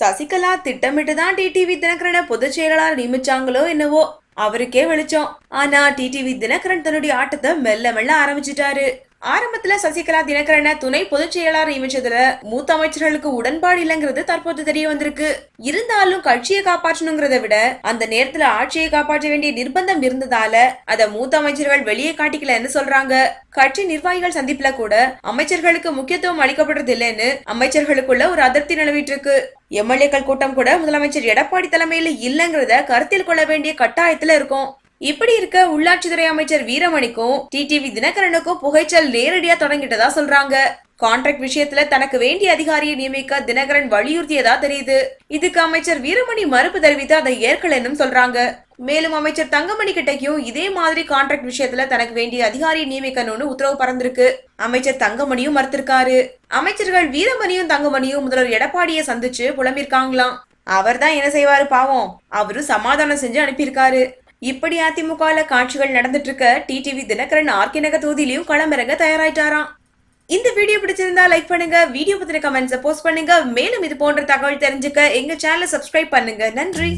சசிகலா திட்டமிட்டு தான் டிடிவி தினகரனை பொதுச் செயலாளர் நியமிச்சாங்களோ என்னவோ அவருக்கே வெளிச்சம். ஆனா டிடிவி தினகரன் தன்னுடைய ஆட்டத்தை மெல்ல மெல்ல ஆரம்பிச்சிட்டாரு. ஆரம்பத்துல சசிகலா தினகரனை துணை பொதுச் செயலாளர் நியமிச்சதுல மூத்த அமைச்சர்களுக்கு உடன்பாடு இல்லைங்கிறது தற்போது தெரிய வந்திருக்கு. இருந்தாலும் கட்சியை காப்பாற்றணுங்கிறத விட அந்த நேரத்துல ஆட்சியை காப்பாற்ற வேண்டிய நிர்பந்தம் இருந்ததால அத மூத்த அமைச்சர்கள் வெளியே காட்டிக்கலன்னு சொல்றாங்க. கட்சி நிர்வாகிகள் சந்திப்புல கூட அமைச்சர்களுக்கு முக்கியத்துவம் அளிக்கப்படுறது இல்லைன்னு அமைச்சர்களுக்குள்ள ஒரு அதிருப்தி நிலவிட்டு இருக்கு எம்எல்ஏக்கள் கூட்டம் கூட முதலமைச்சர் எடப்பாடி தலைமையில இல்லங்கிறத கருத்தில் கொள்ள வேண்டிய கட்டாயத்துல இருக்கும். இப்படி இருக்க உள்ளாட்சித்துறை அமைச்சர் வீரமணிக்கும் டிடிவி தினகரனுக்கும் புகைச்சல் நேரடியா தொடங்கிட்டதா சொல்றாங்க. கான்ட்ராக்ட் விஷயத்துல தனக்கு வேண்டிய அதிகாரியை நியமிக்க தினகரன் வலியுறுத்தியதா தெரியுது. இதுக்கு அமைச்சர் வீரமணி மறுப்பு தெரிவித்து அதை ஏற்கலன்னு சொல்றாங்க. மேலும் அமைச்சர் தங்கமணி கிட்டக்கும் இதே மாதிரி கான்ட்ராக்ட் விஷயத்துல தனக்கு வேண்டிய அதிகாரியை நியமிக்கணும்னு உத்தரவு பறந்திருக்கு. அமைச்சர் தங்கமணியும் மறுத்திருக்காரு. அமைச்சர்கள் வீரமணியும் தங்கமணியும் முதல்வர் எடப்பாடியை சந்திச்சு புலம்பிருக்காங்களாம் அவர் தான் என்ன செய்வாரு பாவம். அவரும் சமாதானம் செஞ்சு அனுப்பியிருக்காரு. இப்படி அதிமுகல காட்சிகள் நடந்துட்டு இருக்க டிடிவி தினகரன் ஆர்கே நகர் தொகுதியிலையும் களமிறங்க தயாராயிட்டாராம். இந்த வீடியோ பிடிச்சிருந்தா லைக் பண்ணுங்க வீடியோ பத்தின கமெண்ட்ஸை போஸ்ட் பண்ணுங்க. மேலும் இது போன்ற தகவல் தெரிஞ்சுக்க எங்க சேனலை சப்ஸ்கிரைப் பண்ணுங்க. நன்றி.